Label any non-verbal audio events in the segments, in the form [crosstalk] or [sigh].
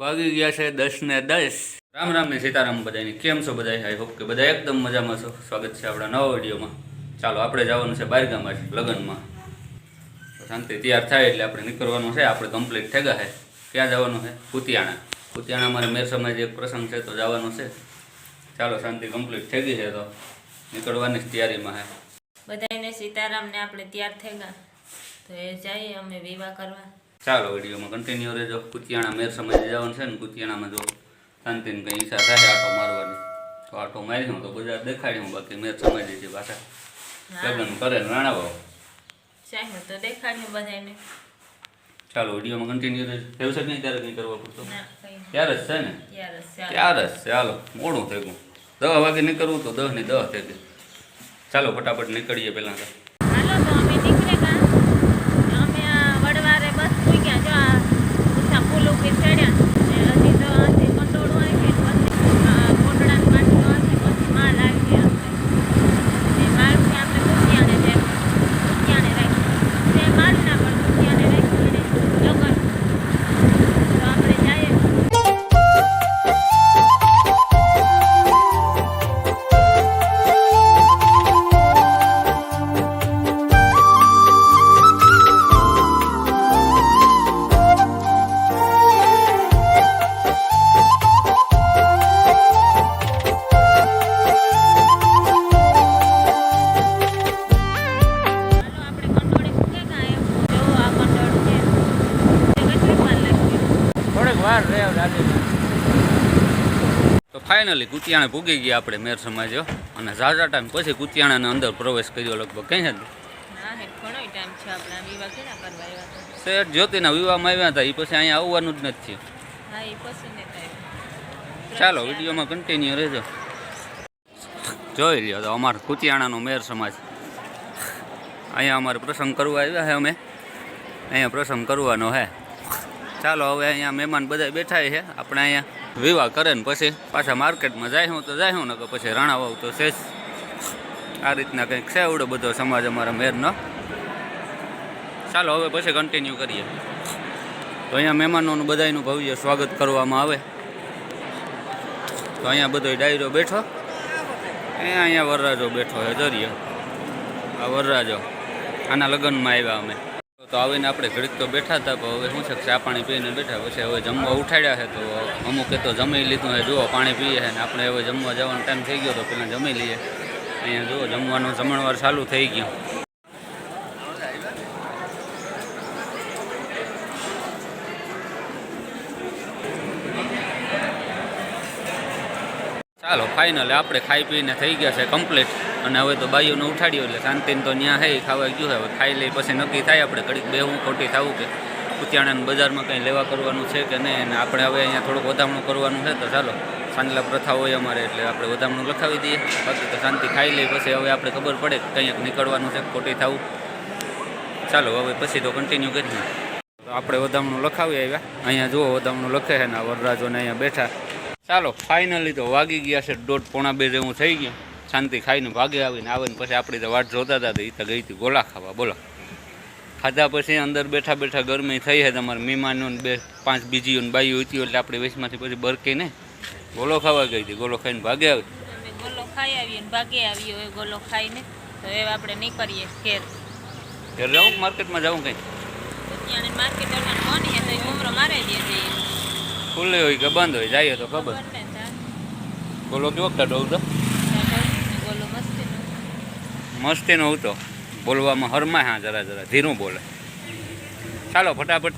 વાગી ગયા છે દસ ને દસ. રામ રામ ને સીતારામ બધાની કેમ છો બધા આઈ હોપ કે બધા એકદમ મજામાં છો. સ્વાગત છે આપણા નવા વિડીયોમાં. ચાલો આપણે જવાનું છે બારગામાં લગ્નમાં. શાંતિ તૈયાર થાય એટલે આપણે નીકળવાનું છે. આપણે કમ્પ્લીટ થઈ ગયા છે. ક્યાં જવાનું છે? કુતિયાણા. કુતિયાણા મારે મેર સમાજ એક પ્રસંગ છે તો જવાનું છે. ચાલો શાંતિ કમ્પ્લીટ થઈ ગઈ છે તો નીકળવાની જ તૈયારીમાં છે. બધાને સીતારામ ને આપણે તૈયાર થઈ ગયા. તો એ જઈએ અમે વિવાહ કરવા. ચાલો વિડીયોમાં કન્ટિન્યુ રહેજો. કુતિયાણા મેર સમાજે જવાનું છે ને કુતિયાણામાં જો શાંતિને કંઈ ઈચ્છા થાય આટો મારવાની. તો આટો મારી તો બજાર દેખાડી હું બાકી મેર સમય છે પાછા લગ્ન કરે ને રાણાવો ચાહ્યું તો દેખાડ્યું બધાને ચાલો વિડીયોમાં કન્ટિન્યુ રહેજો. એવું છે નહીં? ત્યારે કંઈ કરવા પૂરતો ત્યારે જ છે ને? તૈયાર જ ચાલો. મોડું થઈ ગયું. દસ વાગે નીકળવું તો દસ ને દસ થઈ ચાલો ફટાફટ નીકળીએ પહેલાં ફાઇનલી કુતિયાણે પૂગી ગયા આપણે મેર સમાજો અને ઝાઝા ટાઈમ પછી કુતિયાણાને અંદર પ્રવેશ કર્યો લગભગ. કઈ છે? હે શેઠ જ્યોતિના વિવાહમાં આવ્યા હતા. એ પછી અહીંયા આવવાનું જ નથી. હા ચાલો વિડીયોમાં કન્ટિન્યુ રહેજો. જોઈ લ્યો તો અમારો કુતિયાણાનો મેર સમાજ. અહીંયા અમારે પ્રસંગ કરવા આવ્યા છે અમે. અહીંયા પ્રસંગ કરવાનો હે. ચાલો હવે અહીંયા મહેમાન બધા બેઠા છે આપણે અહીંયા વિવાહ કરે ને પછી પાછા માર્કેટમાં જાય હું તો જાય હું ને કે પછી રાણા વાવ તો છે આ રીતના કંઈક છે એવડો બધો સમાજ અમારા મેરનો. ચાલો હવે પછી કન્ટિન્યુ કરીએ. તો અહીંયા મહેમાનોનું બધાયનું ભવ્ય સ્વાગત કરવામાં આવે. તો અહીંયા બધો ડાયરો બેઠો. એ અહીંયા વરરાજો બેઠો છે દરિયો આ વરરાજો. આના લગ્નમાં આવ્યા અમે. તો આવીને આપણે ઘડીક તો બેઠા હતા, પણ હવે શું છે ચા પાણી પીને બેઠા, પછી હવે જમવા ઉઠાડ્યા છે, તો અમુકે તો જમી લીધું છે, જુઓ પાણી પીએ છે, ને આપણે હવે જમવા જવાનો ટાઈમ થઈ ગયો, તો પહેલાં જમી લઈએ. અહીંયા જુઓ, જમવાનું જમણવાર ચાલુ થઈ ગયું. ચાલો ફાઇનલ આપણે ખાઈ પીને થઈ ગયા છે કમ્પ્લીટ અને હવે તો બાઈઓને ઉઠાડ્યો એટલે શાંતિને તો ત્યાં હે ખાવા ગયું હવે ખાઈ લઈ, પછી નક્કી થાય આપણે ઘડીક બેહું ખોટી થવું કે કુતિયાણાના બજારમાં કંઈ લેવા કરવાનું છે કે નહીં? અને આપણે હવે અહીંયા થોડુંક વધામણું કરવાનું છે તો ચાલો સાંજલા પ્રથા હોય અમારે એટલે આપણે વધામણું લખાવી દઈએ. બાકી તો શાંતિ ખાઈ લઈ, પછી હવે આપણે ખબર પડે કે કંઈક નીકળવાનું છે ખોટી થવું ચાલો, હવે પછી તો કન્ટિન્યુ કરીએ. આપણે વધામણું લખાવી આવ્યા. અહીંયા જુઓ, વધામણું લખે છે ને વરરાજોને અહીંયા બેઠા. ચાલો ફાઇનલી તો વાગી ગયા છે. દોઢ પોણા બે જેવું થઈ ગયું. શાંતિ ખાઈને ભાગે આવીને આવે ને પછી આપણી તો વાટ જોતા હતા તો એ તો ગઈ હતી ગોલા ખાવા. બોલો. ખાધા પછી અંદર બેઠા બેઠા ગરમી થઈ છે તમારે મહેમાનો બે પાંચ બીજીઓ ને બાઈઓ હતી એટલે આપણે વેસમાંથી પછી બરકી ને ગોલો ખાવા ગઈ હતી. ગોલો ખાઈને ભાગે આવી. ગોલો ખાઈ આવીએ ને ભાગે આવીએ હોય ખાઈને. તો એ આપણે નીકળીએ ઘેર. ઘેર જાઉં માર્કેટમાં જાઉં કંઈ? માર્કેટ વાળા કોની હે તો મારે દે જઈએ ખુલ્લી હોય કે બંધ હોય જઈએ તો ખબર. ગોલો કેવો કાઢો તો ત્યાં બોલ્યું ને ગોલો મસ્તીનો. મસ્તીનો હતો. બોલવામાં હરમાય હા જરા જરા ધીરું બોલે. ચાલો ફટાફટ.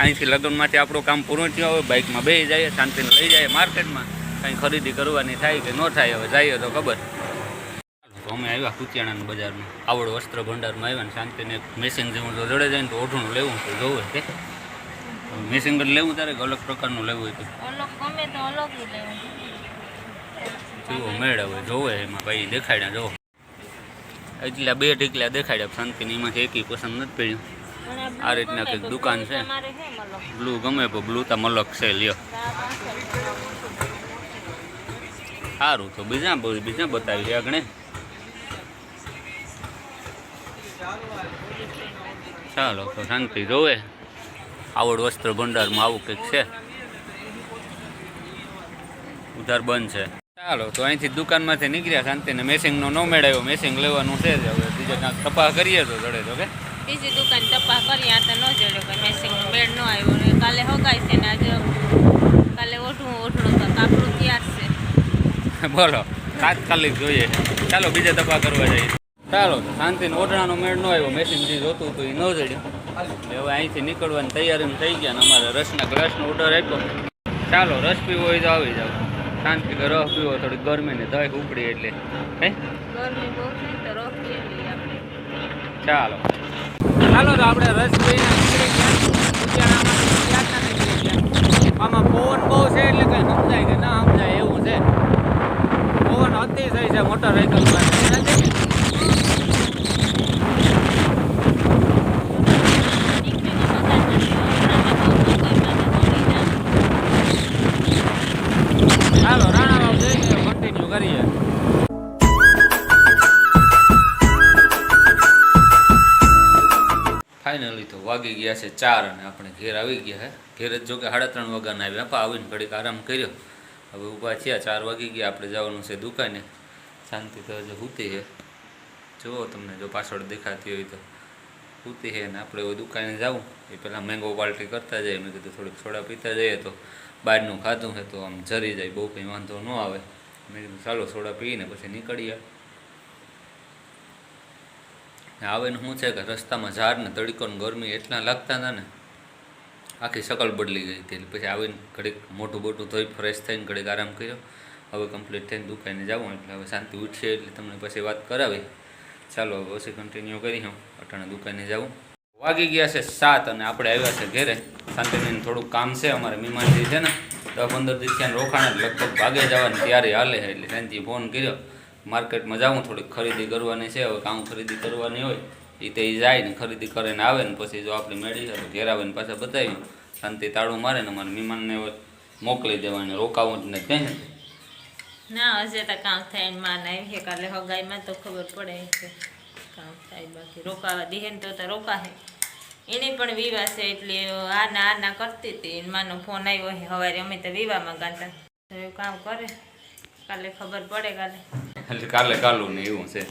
અહીંથી લગ્નમાંથી આપણું કામ પૂરું થયું. હવે બાઇકમાં બે જઈએ શાંતિને લઈ જઈએ માર્કેટમાં. કંઈ ખરીદી કરવાની થાય કે ન થાય હવે જઈએ તો ખબર. તો અમે આવ્યા કુતિયાણાના બજારમાં. આવડ વસ્ત્ર ભંડારમાં આવ્યા ને શાંતિને મેસિંગ જેવું જો જડે જાય ને તો ઓઢણું લેવું તો જોવું કે? મેસિંગ લેવું તારે અલગ પ્રકારનું લેવું હોય તો? અલગ ગમે તો અલગ લેવું. કેવો મેળ જોવે એમાં ભાઈ દેખાડ્યા જો એટલા બે ટીકલા દેખાડ્યા શાંતિની એમાંથી એકી પસંદ નથી પડ્યું. આ રીતના કંઈક દુકાન છે. બ્લુ ગમે પણ બ્લુ તો મલક છે લ્યો. સારું તો બીજા બીજા બતાવી છે આગળ ચાલો તો શાંતિ જોવે. આવડ વસ્ત્ર ભંડારમાં આવું કંઈક છે. ઉધાર બંધ છે. ચાલો તો અહીંથી દુકાનમાંથી નીકળ્યા શાંતિને મેસિંગનો ન મેળવ્યો મેસિંગ લેવાનું છે જ હવે. બીજે કાંઈક તપાસ કરીએ તો જડે તો કે. બીજી દુકાન તપાસ કરી આ તો ન જડ્યો કે મેસિંગનો મેળ ન આવ્યો. ને કાલે હોગાય છે ને આજે કાલે ઓઢું ઓઢણું તો કાપડું તૈયાર છે. બોલો તાત્કાલિક જોઈએ. ચાલો બીજે તપાસ કરવા જઈએ. ચાલો શાંતિને ઓઢણાનો મેળ ન આવ્યો. મેસિંગ જે જોતું હતું એ ન જડ્યું. હવે અહીંથી નીકળવાની તૈયારી થઈ ગયા ને અમારે રસના ગ્લાસનો ઓર્ડર આપ્યો. ચાલો રસ પીવો હોય તો આવી જાવ શાંતિ કે રસ પીવો થોડી ગરમીને દહીં ઉપડી એટલે. હે? ચાલો. ચાલો તો આપણે રસ પીને નીકળી ગયા. આમાં પવન બહુ છે એટલે કઈ સમજાય કે ના સમજાય એવું છે. પવન અતિશય છે મોટર સાયકલ ગયા છે ચાર અને આપણે ઘેર આવી ગયા છે ઘેર જ જો કે સાડા ત્રણ વાગ્યાના આવ્યા. પા આવીને ઘડીક આરામ કર્યો. હવે ઊભા થયા, ચાર વાગી ગયા. આપણે જવાનું છે દુકાને. શાંતિ તો હજુ સૂતી છે જુઓ તમને જો પાછળ દેખાતી હોય તો. હૂતી છે ને આપણે હવે દુકાને જવું એ પહેલાં મેંગો પાર્ટી કરતા જઈએ. મેં કીધું થોડીક સોડા પીતા જઈએ તો બહારનું ખાધું છે તો આમ જરી જાય. બહુ કંઈ વાંધો ન આવે. મેં કીધું ચાલો સોડા પીને પછી નીકળીએ. આવે ને શું છે કે રસ્તામાં ઝાડ ને તડકો ગરમી એટલા લાગતા હતા ને, આખી શકલ બદલી ગઈ હતી. પછી આવીને ઘડીક મોટું બોટું ધોઈ ફ્રેશ થઈને ઘડીક આરામ કર્યો. હવે કમ્પ્લીટ થઈને દુકાને જાઉં, એટલે હવે શાંતિ ઉઠશે એટલે તમને પછી વાત કરાવી. ચાલો, હવે પછી કન્ટિન્યુ કરી હું અટાણે દુકાને જાઉં. વાગી ગયા છે સાત અને આપણે આવ્યા છે ઘેરે. શાંતિને થોડુંક કામ છે, અમારે મહેમાનજી છે ને દસ પંદર દિવસ રોકાણ લગભગ ભાગે જવાની ત્યારે હાલે એટલે શાંતિ ફોન કર્યો. માર્કેટમાં જાઉં, થોડીક ખરીદી કરવાની છે, હવે કામ ખરીદી કરવાની હોય એ તે જાય ને ખરીદી કરીને આવે ને પછી જો આપણી મેળી છે તો ઘેર આવે ને પાછા બતાવી શાંતિ તાળું મારે ને અમારે મહેમાનને મોકલી દેવાની રોકાવું જ નહીં કંઈ ના? હજે તો કામ થાય ને માન આવી છે કાલે હગાઈમાં તો ખબર પડે છે. કામ થાય બાકી, રોકાવા દે ને તો રોકાશે. એને પણ વિવાહ છે એટલે આ ના આ ના કરતી હતી એ માનો ફોન આવ્યો છે સવારે અમે તો વિવાહમાં ગાતા. તો કામ કરે. કાલે ખબર પડે કાલે. એટલે કાલે કાલું ને એવું છે.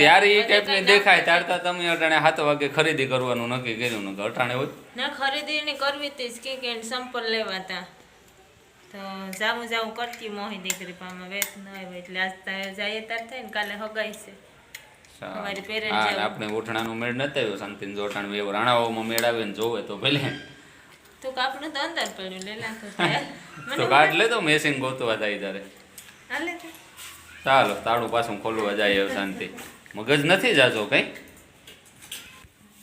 ત્યારે એ ટાઈપની દેખાય તારતા તમે અટાણે સાત વાગે ખરીદી કરવાનું નક્કી કર્યું ને અટાણે હોય. ના ખરીદી ની કરવી હતી કે કે સંપલ લેવા તા જાવું જાવું કરતી મોહી દીકરી પામાં વેત ન આવ્યો એટલે આજ જાય તાર થાય ને કાલે હગાઈ છે. આપણે ઓઠણાનું મેળ નથી આવ્યો શાંતિને જો અટાણે રાણાઓમાં મેળ આવે ને જોવે તો ભલે. તું કાપડું તો અંદર પડ્યું લેલા તો તો કાઢ લે તો મેસિંગ ગોતવા જાય તારે. હાલે ચાલો તાળું પાછું ખોલવા જાય હવે શાંતિ. મગજ નથી જાજો કઈ?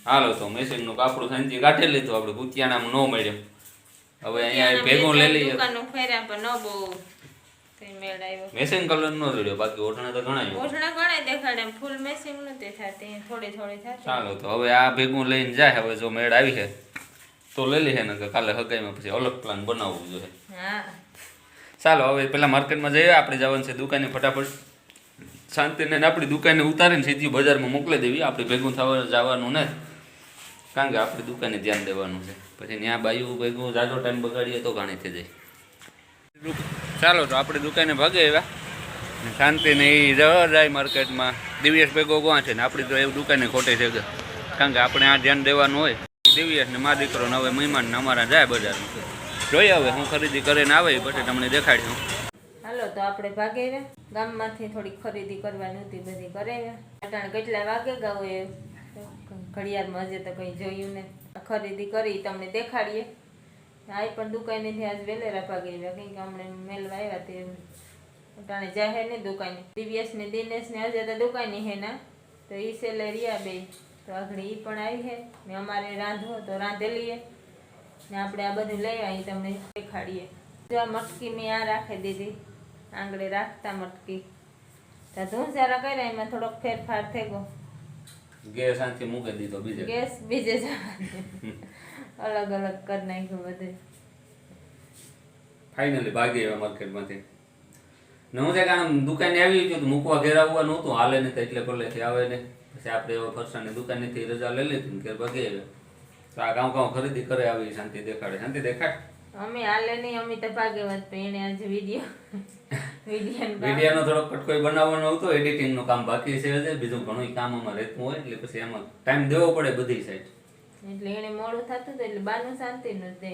હાલો તો મેસિંગનું કાપડું શાંતિ કાઢી લીધું આપણે ભૂતિયાણામાં ન મળ્યું. હવે અહીંયા ભેગું લઈ લઈએ. ફેર્યા પણ ન બહુ મેસિંગ કલર નો જોડ્યો બાકી ઓઠણા તો ઘણા. ઓઢણા ઘણા દેખાડે ફૂલ મેસિંગ નથી થતી થોડી થોડી થતી ચાલો તો હવે આ ભેગું લઈને જાય હવે જો મેળ આવી છે. તો લઈ લઈએ ને કે કાલે હગાઈમાં પછી અલગ પ્લાન બનાવવું જોઈએ. હા. ચાલો હવે પેલા માર્કેટમાં જઈએ આપણે જવાનું છે દુકાને ફટાફટ. શાંતિને આપણી દુકાને ઉતારીને સીધી બજારમાં મોકલી દેવી આપણે ભેગું થવા જવાનું ને. કારણ કે આપણી દુકાને ધ્યાન દેવાનું છે. પછી ત્યાં બાયું ભેગું જાજો ટાઈમ બગાડીએ તો ઘણી થઈ જાય. ચાલો તો આપણે દુકાને ભાગે આવ્યા ને શાંતિને એ જાય માર્કેટમાં. દિવ્યેશ ભેગો કોણ છે ને આપણી તો એવું દુકાને ખોટી છે કારણ કે આપણે આ ધ્યાન દેવાનું હોય. દિવ્યેશ ને મા દીકરો હવે મહેમાન અમારા જાય બજારમાં. જોઈએ હવે હું ખરીદી કરીને આવે એ પછી તમને દેખાડ્યું હાલો, તો આપણે ભાગે ગામમાંથી થોડીક ખરીદી કરવાની હતી, બધી કરાવ્યા અટાણે કેટલા વાગે ગાવ એ? ઘડિયાળમાં હજે તો કંઈ જોયું ને ખરીદી કરી, તમને દેખાડીએ. આ પણ દુકાનેથી આજ વેલેરા ભાગે આવ્યા કેમ કે અમને મેલવા આવ્યા તે અટાણે જાહેર ને દુકાને. દિવ્યેશ ને દિનેશ ને હજે તો દુકાને હે ના. તો ઈ સેલેરી રહ્યા બે. તો આગળ એ પણ આવી છે. ને અમારે રાંધવો તો રાંધેલીએ. ને આપણે આ બધું લઈ આવી તમને દેખાડીએ. જો આ મટકી મેં આ રાખી દીધી. આંગળે રાખતા મટકી. તો ધૂંસારા કર્યા એમાં થોડોક ફેરફાર થઈ ગયો ગેસ આથી મૂકી દીધો બીજે. ગેસ બીજે અલગ અલગ કરી નાખ્યું બધે. ફાઇનલી ભાગી આવ્યા માર્કેટમાંથી ને હું ત્યાં દુકાને આવી ગયું તો મૂકવા ઘેર આવવા નહોતું હાલે ને એટલે પહેલેથી આવે ને પછી આપણે એવા ફરસાની દુકાનેથી રજા લઈ લીધી ને ભાગી આવ્યા તો આ ગામ ગામ ખરીદી કરે આવી શાંતિ દેખાડે. શાંતિ દેખાડ. અમે હાલે નહીં અમે તો ભાગે વાત પણ એને આજે વીડિયો વિડીયાનો [laughs] વિડીયોનો થોડો કટકોઈ બનાવવાનો હતો એડિટિંગનું કામ બાકી છે હજે. બીજું ઘણું કામ અમારે રહેતું હોય એટલે પછી એમાં ટાઈમ દેવો પડે બધી સાઈડ એટલે એને મોડું થતું હતું એટલે બાનું શાંતિ નું દે.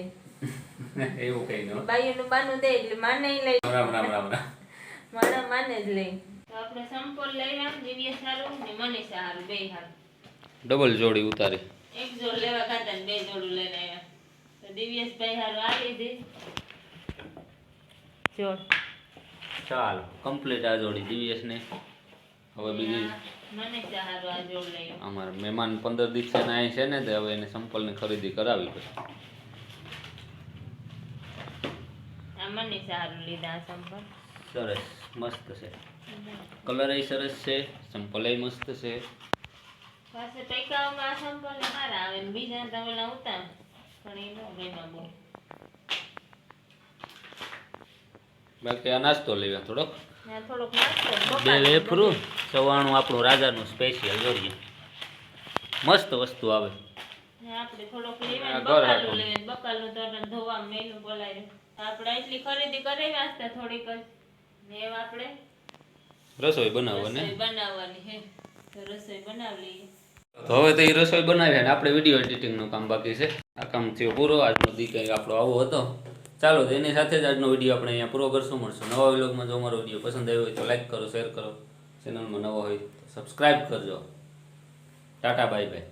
[laughs] એવું કઈ ન બાઈનું બાનું દે એટલે માને લઈ રામ રામ રામ રામ. મારા માને જ લઈ. તો આપણે સંપોલ લઈ આવ દિવ્ય સારું ને મને સારું બે સારું ડબલ જોડી ઉતારી. એક જોડ લેવા ખાતા ને બે જોડું લઈને આવ્યા. તો દિવ્યેશભાઈ હારું આ લીધી જોડ. ચાલો કમ્પ્લીટ આ જોડી દિવ્યેશ ને હવે બીજી મનીષા હારું આ જોડ લઈ. અમારા મહેમાન પંદર દિવસે અહીં છે ને તે હવે એને સંપલની ખરીદી કરાવી પછી. આ મનીષા હારું લીધા આ સંપલ. સરસ મસ્ત છે. કલર સરસ છે સંપલ મસ્ત છે. પાસે પૈકાઓમાં સંપલ સારા આવે ને બીજા તો ઓલા પણ એ નો ગમ્યા બહુ બાકી આ નાસ્તો લેવા થોડોક. બે વેફરું ચવાણું આપણું રાજાનું સ્પેશિયલ જોઈએ મસ્ત વસ્તુ આવે. આપણે થોડોક લેવાનું બકાલું હાટું. લેવા બકાલું તો ધોવા મેલું બોલાવ્યું આપણે એટલી ખરીદી કરી વાંચતા થોડીક જ. ને આપણે રસોઈ બનાવવાની બનાવવાની હે? તો રસોઈ બનાવી લઈએ તો હવે તો એ રસોઈ બનાવ્યા ને આપણે વીડિયો એડિટિંગનું કામ બાકી છે. આ કામ થયો પૂરો આજનો દી કંઈ આપણો આવો હતો. ચાલો તો એની સાથે જ આજનો વીડિયો આપણે અહીંયા પૂરો કરશું મળશું. નવા વિલોગમાં જો અમારો વીડિયો પસંદ આવ્યો હોય તો લાઈક કરો શેર કરો. ચેનલમાં નવો હોય તો સબસ્ક્રાઈબ કરજો. Tata bye bye